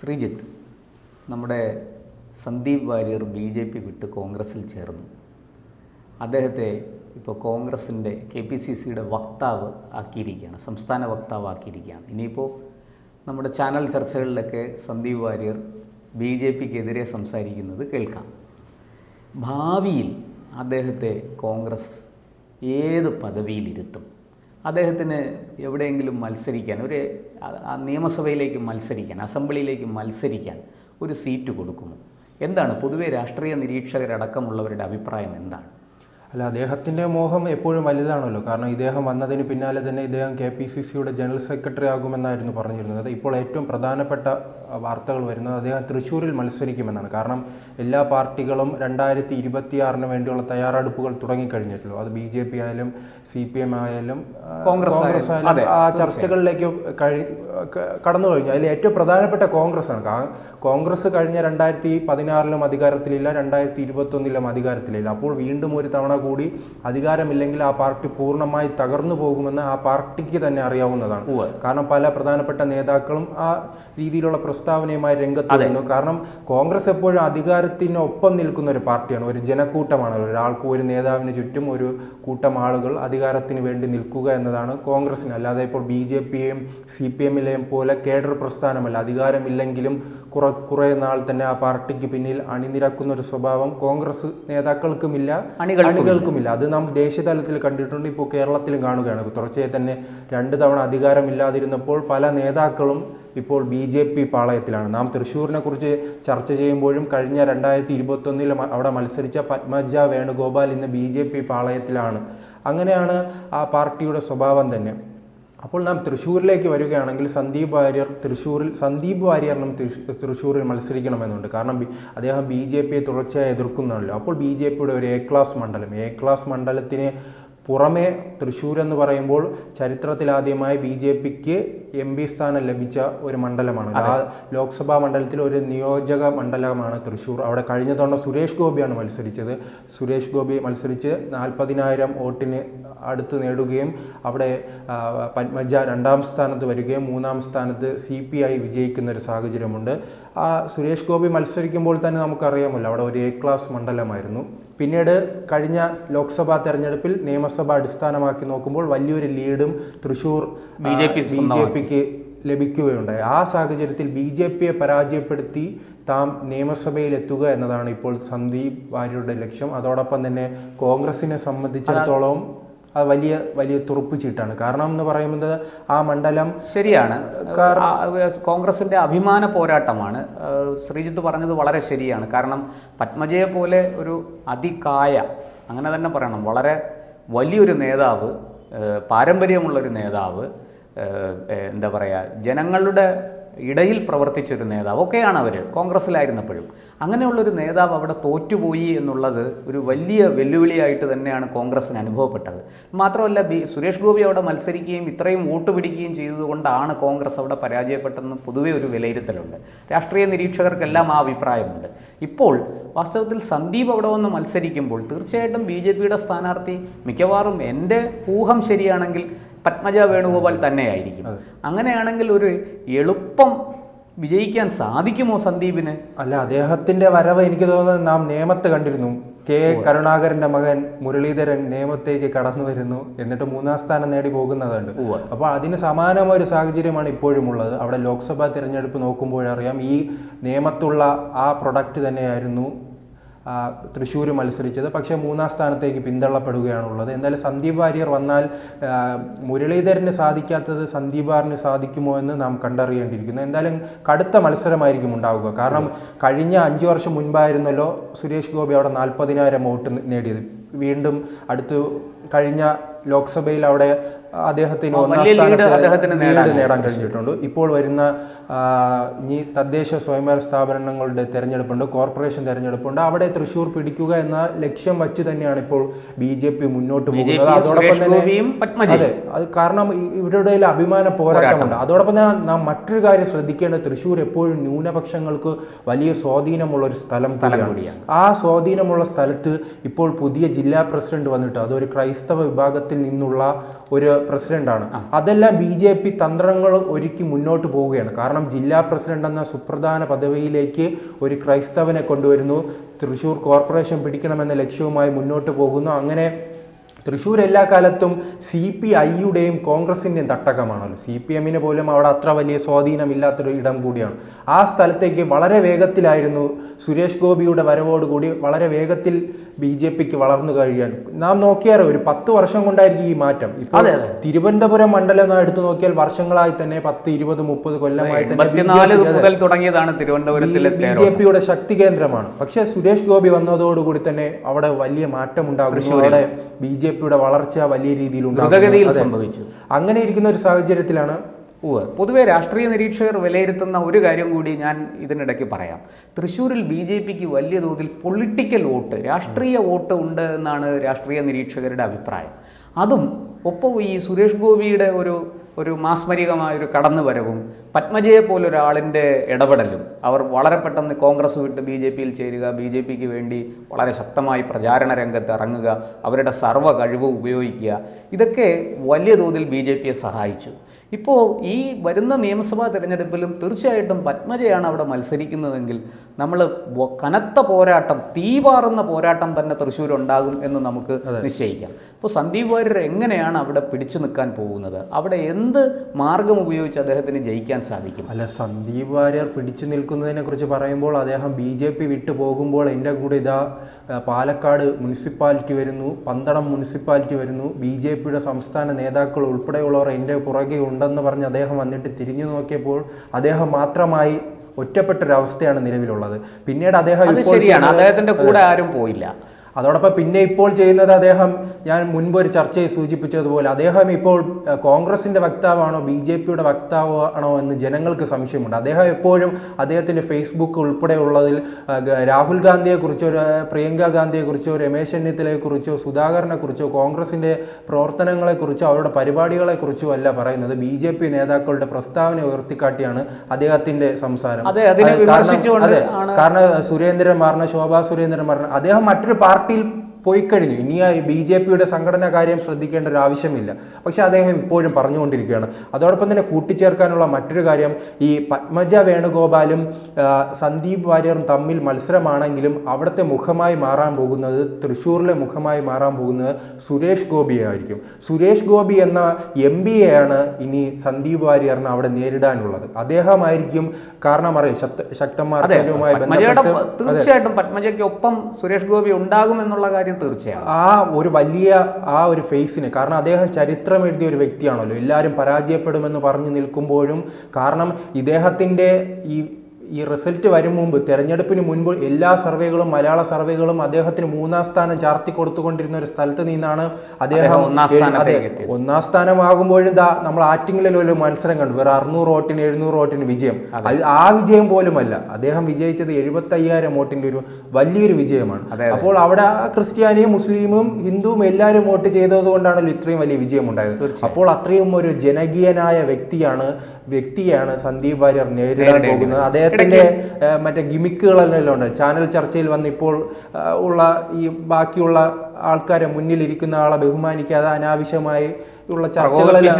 ശ്രീജിത്ത് നമ്മുടെ Sandeep Warrier B J P വിട്ട് കോൺഗ്രസിൽ ചേർന്നു. അദ്ദേഹത്തെ ഇപ്പോൾ കോൺഗ്രസിന്റെ കെ പി സി സിയുടെ വക്താവ് ആക്കിയിരിക്കുകയാണ് സംസ്ഥാന വക്താവ് ആക്കിയിരിക്കുകയാണ്. ഇനിയിപ്പോൾ നമ്മുടെ ചാനൽ ചർച്ചകളിലൊക്കെ സന്ദീപ് വാര്യർ ബി ജെ പിക്കെതിരെ സംസാരിക്കുന്നത് കേൾക്കാം. ഭാവിയിൽ അദ്ദേഹത്തെ കോൺഗ്രസ് ഏത് പദവിയിലിരുത്തും? അദ്ദേഹത്തിന് എവിടെയെങ്കിലും മത്സരിക്കാൻ ഒരു നിയമസഭയിലേക്ക് മത്സരിക്കാൻ അസംബ്ലിയിലേക്ക് മത്സരിക്കാൻ ഒരു സീറ്റ് കൊടുക്കുമോ? എന്താണ് പൊതുവെ രാഷ്ട്രീയ നിരീക്ഷകരടക്കമുള്ളവരുടെ അഭിപ്രായം എന്താണ്? അല്ല അദ്ദേഹത്തിന്റെ മോഹം എപ്പോഴും വലുതാണല്ലോ. കാരണം ഇദ്ദേഹം വന്നതിന് പിന്നാലെ തന്നെ ഇദ്ദേഹം കെ പി സി സിയുടെ ജനറൽ സെക്രട്ടറി ആകുമെന്നായിരുന്നു പറഞ്ഞിരുന്നത്. ഇപ്പോൾ ഏറ്റവും പ്രധാനപ്പെട്ട വാർത്തകൾ വരുന്നത് അദ്ദേഹം തൃശ്ശൂരിൽ മത്സരിക്കുമെന്നാണ്. കാരണം എല്ലാ പാർട്ടികളും രണ്ടായിരത്തി ഇരുപത്തിയാറിന് വേണ്ടിയുള്ള തയ്യാറെടുപ്പുകൾ തുടങ്ങിക്കഴിഞ്ഞിട്ടുള്ളൂ. അത് ബി ജെ പി ആയാലും സി പി എം ആയാലും കോൺഗ്രസ് ആയാലും. ആ ചർച്ചകളിലേക്ക് കഴി കടന്നു കഴിഞ്ഞു. അതിൽ ഏറ്റവും പ്രധാനപ്പെട്ട കോൺഗ്രസ് ആണ് കോൺഗ്രസ് കഴിഞ്ഞ രണ്ടായിരത്തി പതിനാറിലും അധികാരത്തിലില്ല രണ്ടായിരത്തി ഇരുപത്തൊന്നിലും അധികാരത്തിലില്ല. അപ്പോൾ വീണ്ടും ഒരു തവണ കൂടി അധികാരമില്ലെങ്കിൽ ആ പാർട്ടി പൂർണമായി തകർന്നു പോകുമെന്ന് ആ പാർട്ടിക്ക് തന്നെ അറിയാവുന്നതാണ്. കാരണം പല പ്രധാനപ്പെട്ട നേതാക്കളും ആ രീതിയിലുള്ള പ്രസ്താവനയുമായി രംഗത്ത് വരുന്നു. കാരണം കോൺഗ്രസ് എപ്പോഴും അധികാരത്തിനൊപ്പം നിൽക്കുന്ന ഒരു പാർട്ടിയാണ്. ഒരു ജനക്കൂട്ടമാണ്. ഒരാൾക്ക് ഒരു നേതാവിന് ചുറ്റും ഒരു കൂട്ടം ആളുകൾ അധികാരത്തിന് വേണ്ടി നിൽക്കുക എന്നതാണ് കോൺഗ്രസിന് അല്ലാതെ ഇപ്പോൾ ബി ജെ പിയെയും സി പി എമ്മിലെയും പോലെ കേഡർ പ്രസ്ഥാനമല്ല. അധികാരമില്ലെങ്കിലും കുറെ കുറെ നാൾ തന്നെ ആ പാർട്ടിക്ക് പിന്നിൽ അണിനിരക്കുന്ന ഒരു സ്വഭാവം കോൺഗ്രസ് നേതാക്കൾക്കുമില്ല അണികൾക്കുമില്ല. അത് നാം ദേശീയ തലത്തിൽ കണ്ടിട്ടുണ്ട് ഇപ്പോൾ കേരളത്തിലും കാണുകയാണ്. തുടർച്ചയായി തന്നെ രണ്ട് തവണ അധികാരമില്ലാതിരുന്നപ്പോൾ പല നേതാക്കളും ഇപ്പോൾ ബി ജെ പി പാളയത്തിലാണ്. നാം തൃശ്ശൂരിനെ കുറിച്ച് ചർച്ച ചെയ്യുമ്പോഴും കഴിഞ്ഞ രണ്ടായിരത്തി ഇരുപത്തൊന്നിൽ അവിടെ മത്സരിച്ച പത്മജ വേണുഗോപാൽ ഇന്ന് ബി ജെ പി പാളയത്തിലാണ്. അങ്ങനെയാണ് ആ പാർട്ടിയുടെ സ്വഭാവം തന്നെ. അപ്പോൾ നാം തൃശ്ശൂരിലേക്ക് വരികയാണെങ്കിൽ സന്ദീപ് വാര്യർ തൃശ്ശൂരിൽ സന്ദീപ് വാര്യറിനും തൃശ്- തൃശ്ശൂരിൽ മത്സരിക്കണമെന്നുണ്ട്. കാരണം അദ്ദേഹം ബി ജെ പിയെ തുടർച്ചയായി എതിർക്കുന്നുണ്ടല്ലോ. അപ്പോൾ ബി ജെ പിയുടെ ഒരു എ ക്ലാസ് മണ്ഡലം. എ ക്ലാസ് മണ്ഡലത്തിന് പുറമെ തൃശ്ശൂർ എന്ന് പറയുമ്പോൾ ചരിത്രത്തിലാദ്യമായി ബി ജെ പിക്ക് എം പി സ്ഥാനം ലഭിച്ച ഒരു മണ്ഡലമാണ്. ആ ലോക്സഭാ മണ്ഡലത്തിൽ ഒരു നിയോജക മണ്ഡലമാണ് തൃശ്ശൂർ. അവിടെ കഴിഞ്ഞ തവണ സുരേഷ് ഗോപിയാണ് മത്സരിച്ചത്. സുരേഷ് ഗോപി മത്സരിച്ച് നാൽപ്പതിനായിരം വോട്ടിന് അടുത്ത് നേടുകയും അവിടെ പത്മജ രണ്ടാം സ്ഥാനത്ത് വരികയും മൂന്നാം സ്ഥാനത്ത് സി പി ഐ വിജയിക്കുന്ന ഒരു സാഹചര്യമുണ്ട്. ആ സുരേഷ് ഗോപി മത്സരിക്കുമ്പോൾ തന്നെ നമുക്കറിയാമല്ലോ അവിടെ ഒരു എ ക്ലാസ് മണ്ഡലമായിരുന്നു. പിന്നീട് കഴിഞ്ഞ ലോക്സഭാ തെരഞ്ഞെടുപ്പിൽ നിയമസഭ അടിസ്ഥാനമാക്കി നോക്കുമ്പോൾ വലിയൊരു ലീഡും Thrissur B J P B J പിക്ക് ലഭിക്കുകയുണ്ടായി. ആ സാഹചര്യത്തിൽ ബി ജെ പിയെ പരാജയപ്പെടുത്തി താം നിയമസഭയിൽ എത്തുക എന്നതാണ് ഇപ്പോൾ സന്ദീപ് വാര്യരുടെ ലക്ഷ്യം. അതോടൊപ്പം തന്നെ കോൺഗ്രസിനെ സംബന്ധിച്ചിടത്തോളം അത് വലിയ വലിയ തുറപ്പ് ചീട്ടാണ്. കാരണം എന്ന് പറയുന്നത് ആ മണ്ഡലം ശരിയാണ്. കോൺഗ്രസിന്റെ അഭിമാന പോരാട്ടമാണ്. ശ്രീജിത്ത് പറഞ്ഞത് വളരെ ശരിയാണ്. കാരണം പത്മജയെ പോലെ ഒരു അതികായ അങ്ങനെ തന്നെ പറയണം വളരെ വലിയൊരു നേതാവ് പാരമ്പര്യമുള്ളൊരു നേതാവ് എന്താ പറയുക ജനങ്ങളുടെ ഇടയിൽ പ്രവർത്തിച്ചൊരു നേതാവ് ഒക്കെയാണ് അവർ കോൺഗ്രസ്സിലായിരുന്നപ്പോഴും. അങ്ങനെയുള്ളൊരു നേതാവ് അവിടെ തോറ്റുപോയി എന്നുള്ളത് ഒരു വലിയ വെല്ലുവിളിയായിട്ട് തന്നെയാണ് കോൺഗ്രസ്സിന് അനുഭവപ്പെട്ടത്. മാത്രമല്ല ബി സുരേഷ് ഗോപി അവിടെ മത്സരിക്കുകയും ഇത്രയും വോട്ട് പിടിക്കുകയും ചെയ്തതുകൊണ്ടാണ് കോൺഗ്രസ് അവിടെ പരാജയപ്പെട്ടെന്ന് പൊതുവേ ഒരു വിലയിരുത്തലുണ്ട്. രാഷ്ട്രീയ നിരീക്ഷകർക്കെല്ലാം ആ അഭിപ്രായമുണ്ട്. ഇപ്പോൾ വാസ്തവത്തിൽ സന്ദീപ് അവിടെ വന്ന് മത്സരിക്കുമ്പോൾ തീർച്ചയായിട്ടും ബി ജെ പിയുടെ സ്ഥാനാർത്ഥി മിക്കവാറും എന്റെ ഊഹം ശരിയാണെങ്കിൽ പത്മജ വേണുഗോപാൽ തന്നെയായിരിക്കും. അങ്ങനെയാണെങ്കിൽ ഒരു എളുപ്പം വിജയിക്കാൻ സാധിക്കുമോ സന്ദീപിന്? അല്ല അദ്ദേഹത്തിന്റെ വരവ് എനിക്ക് തോന്നുന്നത് നാം നിയമത്ത് കണ്ടിരുന്നു. കെ. കരുണാകരന്റെ മകൻ മുരളീധരൻ നിയമത്തേക്ക് കടന്നു വരുന്നു എന്നിട്ട് മൂന്നാം സ്ഥാനം നേടി പോകുന്നതുണ്ട്. അപ്പോൾ അതിന് സമാനമായ ഒരു സാഹചര്യമാണ് ഇപ്പോഴും ഉള്ളത് അവിടെ ലോക്സഭാ തിരഞ്ഞെടുപ്പ് നോക്കുമ്പോഴറിയാം ഈ നിയമത്തുള്ള ആ പ്രൊഡക്റ്റ് തന്നെയായിരുന്നു തൃശ്ശൂർ മത്സരിച്ചത്. പക്ഷേ മൂന്നാം സ്ഥാനത്തേക്ക് പിന്തള്ളപ്പെടുകയാണുള്ളത്. എന്തായാലും സന്ദീപ് വാര്യർ വന്നാൽ മുരളീധരന് സാധിക്കാത്തത് സന്ദീപ് വാറിന് സാധിക്കുമോ എന്ന് നാം കണ്ടറിയേണ്ടിയിരിക്കുന്നു. എന്തായാലും കടുത്ത മത്സരമായിരിക്കും ഉണ്ടാവുക. കാരണം കഴിഞ്ഞ അഞ്ചു വർഷം മുൻപായിരുന്നല്ലോ സുരേഷ് ഗോപി അവിടെ നാൽപ്പതിനായിരം വോട്ട് നേടിയത്. വീണ്ടും അടുത്ത് കഴിഞ്ഞ ലോക്സഭയിൽ അവിടെ അദ്ദേഹത്തിന് ഒന്നാം സ്ഥാനത്ത്. നേടാൻ കഴിഞ്ഞിട്ടുണ്ട്. ഇപ്പോൾ വരുന്ന ഈ ഇനി തദ്ദേശ സ്വയംഭരണ സ്ഥാപനങ്ങളുടെ തെരഞ്ഞെടുപ്പുണ്ട് കോർപ്പറേഷൻ തെരഞ്ഞെടുപ്പുണ്ട്. അവിടെ തൃശൂർ പിടിക്കുക എന്ന ലക്ഷ്യം വച്ച് തന്നെയാണ് ഇപ്പോൾ ബി ജെ പി മുന്നോട്ട് പോകുന്നത്. അതോടൊപ്പം തന്നെ അതെ അത് കാരണം ഇവരുടെ അഭിമാന പോരാട്ടമുണ്ട്. അതോടൊപ്പം തന്നെ നാം മറ്റൊരു കാര്യം ശ്രദ്ധിക്കേണ്ടത് തൃശ്ശൂർ എപ്പോഴും ന്യൂനപക്ഷങ്ങൾക്ക് വലിയ സ്വാധീനമുള്ള ഒരു സ്ഥലം കൂടിയാണ്. ആ സ്വാധീനമുള്ള സ്ഥലത്ത് ഇപ്പോൾ പുതിയ ജില്ലാ പ്രസിഡന്റ് വന്നിട്ട് അതൊരു ക്രൈസ്തവ വിഭാഗത്തിൽ നിന്നുള്ള ഒരു പ്രസിഡന്റാണ് അതെല്ലാം ബി ജെ പി തന്ത്രങ്ങൾ ഒരുക്കി മുന്നോട്ട് പോവുകയാണ്. കാരണം ജില്ലാ പ്രസിഡന്റ് എന്ന സുപ്രധാന പദവിയിലേക്ക് ഒരു ക്രൈസ്തവനെ കൊണ്ടുവരുന്നു. തൃശ്ശൂർ കോർപ്പറേഷൻ പിടിക്കണമെന്ന ലക്ഷ്യവുമായി മുന്നോട്ട് പോകുന്നു. അങ്ങനെ തൃശ്ശൂർ എല്ലാ കാലത്തും സി പി ഐയുടെയും കോൺഗ്രസിന്റെയും തട്ടകമാണല്ലോ. സി പി എമ്മിന് പോലും അവിടെ അത്ര വലിയ സ്വാധീനമില്ലാത്തൊരു ഇടം കൂടിയാണ്. ആ സ്ഥലത്തേക്ക് വളരെ വേഗത്തിലായിരുന്നു സുരേഷ് ഗോപിയുടെ വരവോടുകൂടി വളരെ വേഗത്തിൽ ബി ജെ പിക്ക് വളർന്നു കഴിയാൻ. നാം നോക്കിയാൽ ഒരു പത്ത് വർഷം കൊണ്ടായിരിക്കും ഈ മാറ്റം. ഇപ്പോൾ. തിരുവനന്തപുരം മണ്ഡലം എടുത്തു നോക്കിയാൽ വർഷങ്ങളായി തന്നെ പത്ത് ഇരുപത് മുപ്പത് കൊല്ലമായി തന്നെ തുടങ്ങിയതാണ് തിരുവനന്തപുരത്തിലെ ബി ജെ പിയുടെ ശക്തി കേന്ദ്രമാണ്. പക്ഷേ സുരേഷ് ഗോപി വന്നതോടുകൂടി തന്നെ അവിടെ വലിയ മാറ്റം ഉണ്ടാകുന്നു അവിടെ ബി ജെ പിയുടെ വളർച്ച വലിയ രീതിയിൽ ദ്രുതഗതിയിൽ സംഭവിച്ചു. അങ്ങനെ ഇരിക്കുന്ന ഒരു സാഹചര്യത്തിലാണ് പൊതുവെ രാഷ്ട്രീയ നിരീക്ഷകർ വിലയിരുത്തുന്ന ഒരു കാര്യം കൂടി ഞാൻ ഇതിനിടയ്ക്ക് പറയാം. തൃശ്ശൂരിൽ ബി ജെ പിക്ക് വലിയ തോതിൽ പൊളിറ്റിക്കൽ വോട്ട് രാഷ്ട്രീയ വോട്ട് ഉണ്ട് എന്നാണ് രാഷ്ട്രീയ നിരീക്ഷകരുടെ അഭിപ്രായം. അതും ഒപ്പം ഈ സുരേഷ് ഗോപിയുടെ ഒരു ഒരു മാസ്മരികമായ ഒരു കടന്നുവരവും പത്മജയെ പോലൊരാളിന്റെ ഇടപെടലും അവർ വളരെ പെട്ടെന്ന് കോൺഗ്രസ് വിട്ട് ബി ജെ പിയിൽ ചേരുക ബി ജെ പിക്ക് വേണ്ടി വളരെ ശക്തമായി പ്രചാരണ രംഗത്ത് ഇറങ്ങുക അവരുടെ സർവ കഴിവ് ഉപയോഗിക്കുക. ഇതൊക്കെ വലിയ തോതിൽ ബി ജെ പിയെ സഹായിച്ചു. ഇപ്പോൾ ഈ വരുന്ന നിയമസഭാ തിരഞ്ഞെടുപ്പിലും തീർച്ചയായിട്ടും പത്മജയാണ് അവിടെ മത്സരിക്കുന്നതെങ്കിൽ നമ്മൾ കനത്ത പോരാട്ടം തീപാറുന്ന പോരാട്ടം തന്നെ തൃശ്ശൂർ ഉണ്ടാകും എന്ന് നമുക്ക് നിശ്ചയിക്കാം. അപ്പോൾ സന്ദീപ് വാര്യർ എങ്ങനെയാണ് അവിടെ പിടിച്ചു നിൽക്കാൻ പോകുന്നത്? അവിടെ എന്ത് മാർഗം ഉപയോഗിച്ച് അദ്ദേഹത്തിന് ജയിക്കാൻ സാധിക്കും? അല്ല സന്ദീപ് വാര്യർ പിടിച്ചു നിൽക്കുന്നതിനെ കുറിച്ച് പറയുമ്പോൾ അദ്ദേഹം ബി ജെ പി വിട്ടു പോകുമ്പോൾ എന്റെ കൂടെ ഇതാ പാലക്കാട് മുനിസിപ്പാലിറ്റി വരുന്നു പന്തളം മുനിസിപ്പാലിറ്റി വരുന്നു ബി ജെ പിയുടെ സംസ്ഥാന നേതാക്കൾ ഉൾപ്പെടെയുള്ളവർ എന്റെ പുറകെ ഉണ്ടെന്ന് പറഞ്ഞ് അദ്ദേഹം വന്നിട്ട് തിരിഞ്ഞു നോക്കിയപ്പോൾ അദ്ദേഹം മാത്രമായി ഒറ്റപ്പെട്ടൊരവസ്ഥയാണ് നിലവിലുള്ളത്. പിന്നീട് അദ്ദേഹം ശരിയാണ്. അദ്ദേഹത്തിന്റെ കൂടെ ആരും പോയില്ല. അതോടൊപ്പം പിന്നെ ഇപ്പോൾ ചെയ്യുന്നത് അദ്ദേഹം ഞാൻ മുൻപ് ഒരു ചർച്ചയിൽ സൂചിപ്പിച്ചതുപോലെ അദ്ദേഹം ഇപ്പോൾ കോൺഗ്രസിന്റെ വക്താവാണോ ബി ജെ പിയുടെ വക്താവാണോ എന്ന് ജനങ്ങൾക്ക് സംശയമുണ്ട്. അദ്ദേഹം എപ്പോഴും അദ്ദേഹത്തിന്റെ ഫേസ്ബുക്ക് ഉൾപ്പെടെയുള്ളതിൽ രാഹുൽ ഗാന്ധിയെക്കുറിച്ചോ പ്രിയങ്ക ഗാന്ധിയെക്കുറിച്ചോ രമേശ് ചെന്നിത്തലയെക്കുറിച്ചോ സുധാകരനെക്കുറിച്ചോ കോൺഗ്രസിന്റെ പ്രവർത്തനങ്ങളെക്കുറിച്ചോ അവരുടെ പരിപാടികളെക്കുറിച്ചോ അല്ല പറയുന്നത്. ബി ജെ പി നേതാക്കളുടെ പ്രസ്താവന ഉയർത്തിക്കാട്ടിയാണ് അദ്ദേഹത്തിന്റെ സംസാരം. കാരണം- സുരേന്ദ്രൻ മാറിന ശോഭാ സുരേന്ദ്രൻ മാറിന അദ്ദേഹം മറ്റൊരു appeal പോയി കഴിഞ്ഞു ഇനി ബി ജെ പിയുടെ സംഘടനാ കാര്യം ശ്രദ്ധിക്കേണ്ട ഒരു ആവശ്യമില്ല. പക്ഷെ അദ്ദേഹം ഇപ്പോഴും പറഞ്ഞുകൊണ്ടിരിക്കുകയാണ്. അതോടൊപ്പം തന്നെ കൂട്ടിച്ചേർക്കാനുള്ള മറ്റൊരു കാര്യം ഈ പത്മജ വേണുഗോപാലും സന്ദീപ് വാര്യറും തമ്മിൽ മത്സരമാണെങ്കിലും അവിടുത്തെ മുഖമായി മാറാൻ പോകുന്നത് തൃശ്ശൂരിലെ മുഖമായി മാറാൻ പോകുന്നത് സുരേഷ് ഗോപിയായിരിക്കും സുരേഷ് ഗോപി എന്ന എം ബി എയാണ് ഇനി സന്ദീപ് വാര്യറിന് അവിടെ നേരിടാനുള്ളത്. അദ്ദേഹമായിരിക്കും കാരണം അറിയാം ശക്ത- ശക്തന്മാർക്കുമായി പത്മജയുടെ ബന്ധപ്പെട്ട് തീർച്ചയായിട്ടും പത്മജയ്ക്കൊപ്പം സുരേഷ് ഗോപി ഉണ്ടാകും എന്നുള്ള കാര്യം തീർച്ചയാണ് ആ ഒരു വലിയ ആ ഒരു ഫേസിന് കാരണം അദ്ദേഹം ചരിത്രം എഴുതിയ ഒരു വ്യക്തിയാണല്ലോ. എല്ലാവരും പരാജയപ്പെടുമെന്ന് പറഞ്ഞു നിൽക്കുമ്പോഴും കാരണം ഇദ്ദേഹത്തിന്റെ ഈ ഈ റിസൾട്ട് വരും മുമ്പ് തെരഞ്ഞെടുപ്പിന് മുൻപ് എല്ലാ സർവേകളും മലയാള സർവേകളും അദ്ദേഹത്തിന് മൂന്നാം സ്ഥാനം ചാർത്തി കൊടുത്തുകൊണ്ടിരുന്ന ഒരു സ്ഥലത്ത് നിന്നാണ് അദ്ദേഹം ഒന്നാം ഏഴ്- അതെ ഒന്നാം സ്ഥാനമാകുമ്പോഴും ദാ നമ്മൾ ആറ്റിങ്ങിലൊരു ഒരു മത്സരം കണ്ടു. വേറെ അറുന്നൂറ് വോട്ടിന് എഴുന്നൂറ് വോട്ടിന് വിജയം. അത്. ആ വിജയം പോലുമല്ല. അദ്ദേഹം വിജയിച്ചത് എഴുപത്തി അയ്യായിരം വോട്ടിന്റെ ഒരു വലിയൊരു വിജയമാണ്. അപ്പോൾ അവിടെ ക്രിസ്ത്യാനിയും മുസ്ലിമും ഹിന്ദുവും എല്ലാവരും വോട്ട് ചെയ്തത് കൊണ്ടാണല്ലോ ഇത്രയും വലിയ വിജയം ഉണ്ടായത് അപ്പോൾ അത്രയും ഒരു ജനകീയനായ വ്യക്തിയാണ് വ്യക്തിയാണ് സന്ദീപ് വാര്യർ നേരിടാൻ പോകുന്നത്. അദ്ദേഹത്തിന്റെ മറ്റേ ഗിമിക്കുകളെല്ലാം ഉണ്ട്. ചാനൽ ചർച്ചയിൽ വന്ന് ഇപ്പോൾ ഉള്ള ഈ ബാക്കിയുള്ള ആൾക്കാരെ മുന്നിലിരിക്കുന്ന ആളെ ബഹുമാനിക്കാതെ അനാവശ്യമായി ഉള്ള ചർച്ചകളെല്ലാം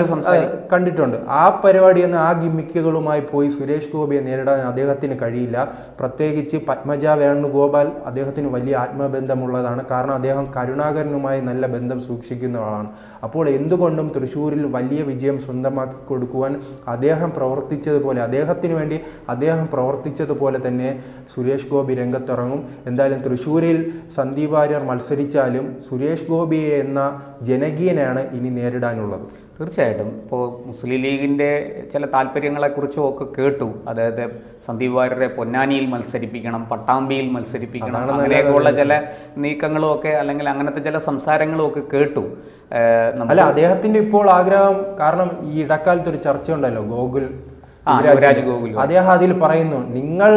കണ്ടിട്ടുണ്ട്. ആ പരിപാടി പരിപാടിയെന്ന് ആ ഗിമ്മിക്കുകളുമായി പോയി സുരേഷ് ഗോപിയെ നേരിടാൻ അദ്ദേഹത്തിന് കഴിയില്ല. പ്രത്യേകിച്ച് പത്മജ വേണുഗോപാൽ അദ്ദേഹത്തിന് വലിയ ആത്മബന്ധമുള്ളതാണ്. കാരണം അദ്ദേഹം കരുണാകരനുമായി നല്ല ബന്ധം സൂക്ഷിക്കുന്ന ആളാണ്. അപ്പോൾ എന്തുകൊണ്ടും തൃശ്ശൂരിൽ വലിയ വിജയം സ്വന്തമാക്കി കൊടുക്കുവാൻ അദ്ദേഹം പ്രവർത്തിച്ചതുപോലെ അദ്ദേഹത്തിന് വേണ്ടി അദ്ദേഹം പ്രവർത്തിച്ചതുപോലെ തന്നെ സുരേഷ് ഗോപി രംഗത്തിറങ്ങും. എന്തായാലും തൃശ്ശൂരിൽ സന്ദീപ് വാര്യർ മത്സരിച്ചാലും സുരേഷ് ഗോപിയെ എന്ന ജനകീയനാണ് ഇനി നേരിടാനുള്ളത് തീർച്ചയായിട്ടും. ഇപ്പോൾ മുസ്ലിം ലീഗിന്റെ ചില താല്പര്യങ്ങളെക്കുറിച്ചും ഒക്കെ കേട്ടു. അതായത് സന്ദീപ് വാര്യരെ പൊന്നാനിയിൽ മത്സരിപ്പിക്കണം പട്ടാമ്പിയിൽ മത്സരിപ്പിക്കണം അങ്ങനെയൊക്കെയുള്ള ചില നീക്കങ്ങളും ഒക്കെ അല്ലെങ്കിൽ അങ്ങനത്തെ ചില സംസാരങ്ങളും ഒക്കെ കേട്ടു. അല്ല അദ്ദേഹത്തിന്റെ ഇപ്പോൾ ആഗ്രഹം കാരണം ഈ ഇടക്കാലത്ത് ഒരു ചർച്ച ഉണ്ടല്ലോ ഗോകുൽ അദ്ദേഹം അതിൽ പറയുന്നു നിങ്ങൾ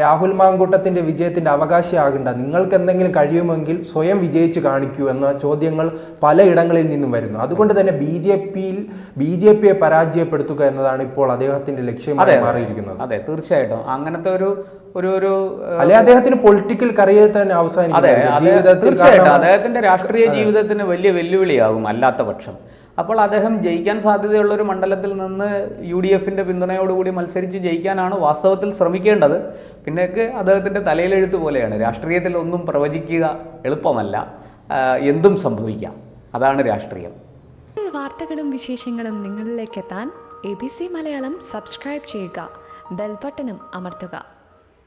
രാഹുൽ മാങ്കൂട്ടത്തിന്റെ വിജയത്തിന്റെ അവകാശിയാകണ്ട. നിങ്ങൾക്ക് എന്തെങ്കിലും കഴിയുമെങ്കിൽ സ്വയം വിജയിച്ചു കാണിക്കൂ എന്ന ചോദ്യങ്ങൾ പലയിടങ്ങളിൽ നിന്നും വരുന്നു. അതുകൊണ്ട് തന്നെ ബി ജെ പിയിൽ ബി ജെ പിയെ പരാജയപ്പെടുത്തുക എന്നതാണ് ഇപ്പോൾ അദ്ദേഹത്തിന്റെ ലക്ഷ്യമായി മാറിയിരിക്കുന്നത്. അതെ തീർച്ചയായിട്ടും. അങ്ങനത്തെ ഒരു ഒരു ഒരു അല്ലെ അദ്ദേഹത്തിന് പൊളിറ്റിക്കൽ കരിയർ തന്നെ അവസാനിക്കും അതെ തീർച്ചയായിട്ടും. അദ്ദേഹത്തിന്റെ രാഷ്ട്രീയ ജീവിതത്തിന് വലിയ വെല്ലുവിളിയാകും അല്ലാത്ത പക്ഷം. അപ്പോൾ അദ്ദേഹം ജയിക്കാൻ സാധ്യതയുള്ള ഒരു മണ്ഡലത്തിൽ നിന്ന് യു ഡി എഫിന്റെ പിന്തുണയോടുകൂടി മത്സരിച്ച് ജയിക്കാനാണ് വാസ്തവത്തിൽ ശ്രമിക്കേണ്ടത്. പിന്നേക്ക് അദ്ദേഹത്തിന്റെ തലയിലെഴുത്ത് പോലെയാണ്. രാഷ്ട്രീയത്തിൽ ഒന്നും പ്രവചിക്കുക എളുപ്പമല്ല. എന്തും സംഭവിക്കാം. അതാണ് രാഷ്ട്രീയം. വാർത്തകളും വിശേഷങ്ങളും നിങ്ങളിലേക്ക് എത്താൻ A B C Malayalam subscribe ചെയ്യുക. ബെൽബട്ടനും അമർത്തുക.